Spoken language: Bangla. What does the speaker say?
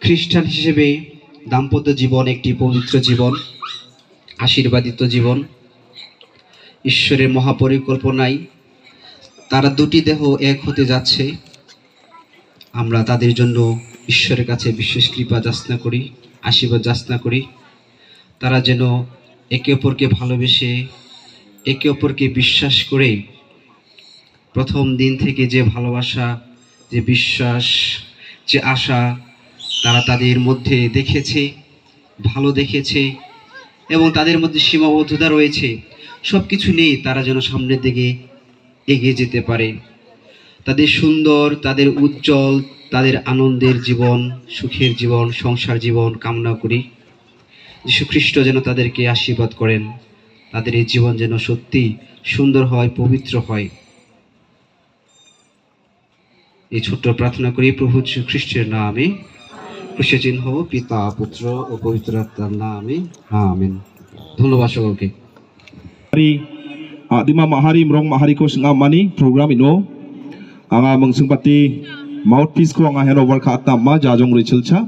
খ্রিস্টান হিসেবে দাম্পত্য জীবন একটি পবিত্র জীবন, আশীর্বাদিত জীবন। ঈশ্বরের মহাপরিকল্পনায় তারা দুটি দেহ এক হতে যাচ্ছে। আমরা তাদের জন্য ঈশ্বরের কাছে বিশেষ কৃপা যাচনা করি, আশীর্বাদ যাচনা করি। তারা যেন একে অপরকে ভালোবেসে, একে অপরকে বিশ্বাস করে প্রথম দিন থেকে যে ভালোবাসা, যে বিশ্বাস, যে আশা তারা তাদের মধ্যে দেখেছে, ভালো দেখেছে এবং তাদের মধ্যে সীমাবদ্ধতা রয়েছে। সব কিছু নেই তারা যেন সামনের দিকে এগিয়ে যেতে পারে। তাদের সুন্দর, তাদের উজ্জ্বল, তাদের আনন্দের জীবন, সুখের জীবন, সংসার জীবন কামনা করি। যীশু খ্রিস্ট যেন তাদেরকে আশীর্বাদ করেন। তাদের এই জীবন যেন সত্যি সুন্দর হয়, পবিত্র হয়। এই ছোট্ট প্রার্থনা করি প্রভু যীশু খ্রিস্টের নামে। খুশি চিহ্ন পিতা পুত্র ও পবিত্র আত্মার নামে আমেন ধন্যবাদ সকলকে uh, mama hari merong mahari ko nga mani program ino anga mungsung pati mouthpiece ko anga handover kha atna ma jajong rachel cha